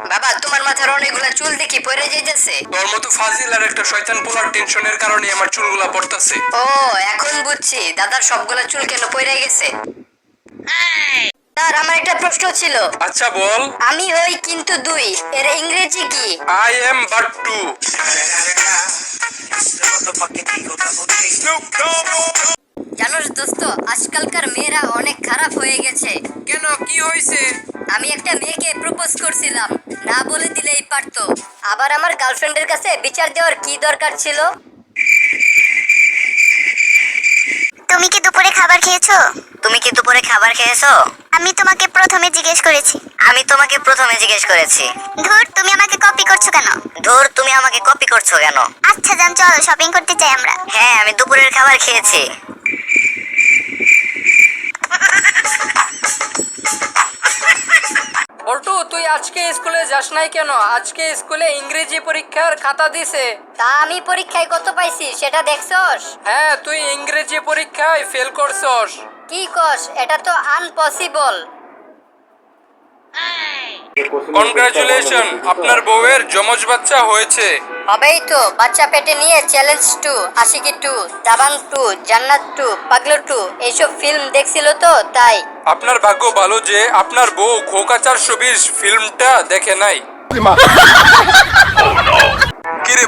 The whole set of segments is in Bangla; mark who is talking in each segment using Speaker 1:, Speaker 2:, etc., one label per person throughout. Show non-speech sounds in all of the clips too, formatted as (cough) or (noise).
Speaker 1: বাবা তোমার মাথার অনেকগুলা চুল দেখি পড়ে যাইতেছে।
Speaker 2: তোর মতো ফাজিল আর একটা শয়তান পোলার টেনশনের কারণে আমার চুলগুলা পড়তাছে।
Speaker 1: ও এখন বুঝছি দাদার সবগুলা চুল কেন পড়ে গেছে। স্যার আমার একটা প্রশ্ন ছিল।
Speaker 2: আচ্ছা বল।
Speaker 1: আমি হই কিন্তু দুই এর ইংরেজি কি?
Speaker 2: আই এম বাট টু
Speaker 1: জানোস দোস্ত আজকালকার মেয়েরা অনেক খারাপ হয়ে গেছে।
Speaker 2: কেন কি হয়েছে
Speaker 1: আমি একটা মেয়েকে প্রপোজ করছিলাম। না বলে দিলেই পারতো। আবার আমার গার্লফ্রেন্ডের কাছে বিচার দেওয়ার কি দরকার ছিল?
Speaker 3: তুমি কি দুপুরে খাবার খেয়েছো?
Speaker 4: তুমি কি দুপুরে খাবার খেয়েছো?
Speaker 3: আমি তোমাকে প্রথমে জিজ্ঞেস করেছি।
Speaker 4: আমি তোমাকে প্রথমে জিজ্ঞেস করেছি।
Speaker 3: ধুর তুমি আমাকে কপি করছ কেন?
Speaker 4: ধুর তুমি আমাকে কপি করছ কেন?
Speaker 3: আচ্ছা যান চলো শপিং করতে চাই আমরা।
Speaker 4: হ্যাঁ আমি দুপুরের খাবার খেয়েছি।
Speaker 5: তুই আজকে স্কুলে যাস নাই কেন? আজকে স্কুলে ইংরেজি পরীক্ষার খাতা দিছে।
Speaker 1: তা আমি পরীক্ষায় কত পাইছি সেটা দেখছস?
Speaker 5: হ্যাঁ তুই ইংরেজি পরীক্ষায় ফেল করছস।
Speaker 1: কি কস এটা তো আনপসিবল
Speaker 2: কনগ্রাচুলেশন আপনার বউয়ের যমজ বাচ্চা হয়েছে।
Speaker 1: হবেই তো বাচ্চা পেটে নিয়ে Challenge two Aashiqui two Dabangg two Jannat two Paglu two এইসব ফিল্ম দেখছিল তো তাই।
Speaker 2: আপনার ভাগ্য ভালো যে আপনার বউ খোকা চারশো বিশ ফিল্মটা দেখে নাই। (laughs)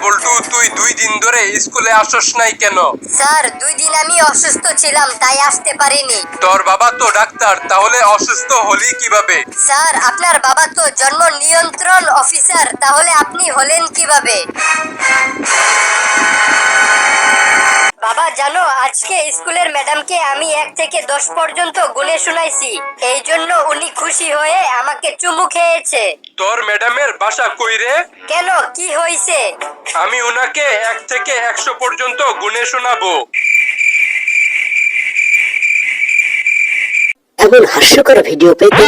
Speaker 2: বল্টু তুই দুই দিন ধরে স্কুলে আসস নাই কেন?
Speaker 1: স্যার দুই দিন আমি অসুস্থ ছিলাম তাই আসতে পারিনি।
Speaker 2: তোর বাবা তো ডাক্তার তাহলে অসুস্থ হলি কীভাবে?
Speaker 1: স্যার আপনার বাবা তো জন্ম নিয়ন্ত্রণ অফিসার তাহলে আপনি হলেন কীভাবে? জানো আজকে স্কুলের ম্যাডামকে আমি এক থেকে দশ পর্যন্ত গুনে শুনাইছি। এই জন্য উনি খুশি হয়ে আমাকে চুমু খেয়েছে।
Speaker 2: তোর ম্যাডামের বাসা কই রে?
Speaker 1: কেন? কি হয়েছে
Speaker 2: আমি উনাকে এক থেকে একশো পর্যন্ত গুনে শোনাবো।
Speaker 6: এমন হাস্যকর ভিডিও পেতে